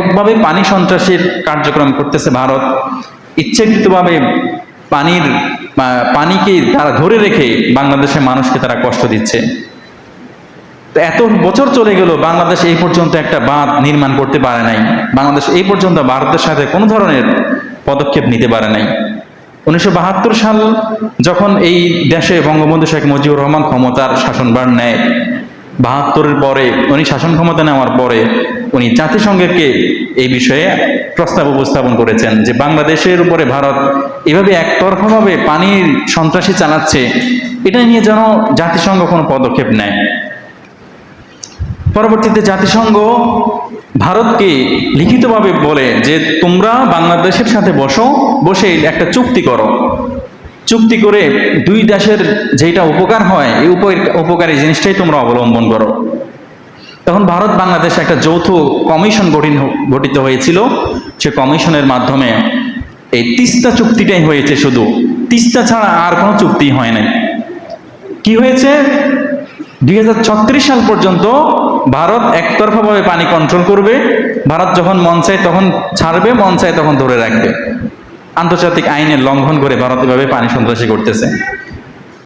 এককভাবে পানি সন্ত্রাসের কার্যক্রম করতেছে ভারত। ইচ্ছাকৃতভাবে পানির পানিকে তারা ধরে রেখে বাংলাদেশের মানুষকে তারা কষ্ট দিচ্ছে। এত বছর চলে গেল, বাংলাদেশ এই পর্যন্ত একটা বাঁধ নির্মাণ করতে পারে নাই। বাংলাদেশ এই পর্যন্ত ভারতের সাথে কোনো ধরনের পদক্ষেপ নিতে পারে নাই। উনিশশো বাহাত্তর সাল যখন এই দেশে বঙ্গবন্ধু শেখ মুজিবুর রহমান ক্ষমতার শাসনভার নেয় বাহাত্তরের পরে, উনি শাসন ক্ষমতা নেওয়ার পরে উনি জাতিসংঘকে এই বিষয়ে প্রস্তাব উপস্থাপন করেছেন যে বাংলাদেশের উপরে ভারত এভাবে একতরফাভাবে পানির সন্ত্রাসী চালাচ্ছে, এটা নিয়ে যেন জাতিসংঘ কোনো পদক্ষেপ নেয়। পরবর্তীতে জাতিসংঘ ভারতকে লিখিতভাবে বলে যে তোমরা বাংলাদেশের সাথে বসো, বসে একটা চুক্তি করো। চুক্তি করে দুই দেশের যেটা উপকার হয়, এই উপ- উপকারী জিনিসটাই তোমরা অবলম্বন করো। তখন ভারত বাংলাদেশ একটা যৌথ কমিশন গঠিন গঠিত হয়েছিল। সে কমিশনের মাধ্যমে এই তিস্তা চুক্তিটাই হয়েছে শুধু। তিস্তা ছাড়া আর কোনো চুক্তি হয় নাই। কি হয়েছে? দুই হাজার ছত্রিশ সাল পর্যন্ত ভারত একতরফাভাবে পানি কন্ট্রোল করবে। ভারত যখন মন চায় তখন ছাড়বে মন চায় তখন ধরে রাখবে। আন্তর্জাতিক আইনের লঙ্ঘন করে ভারত এভাবে পানি সন্ত্রাসী করতেছে।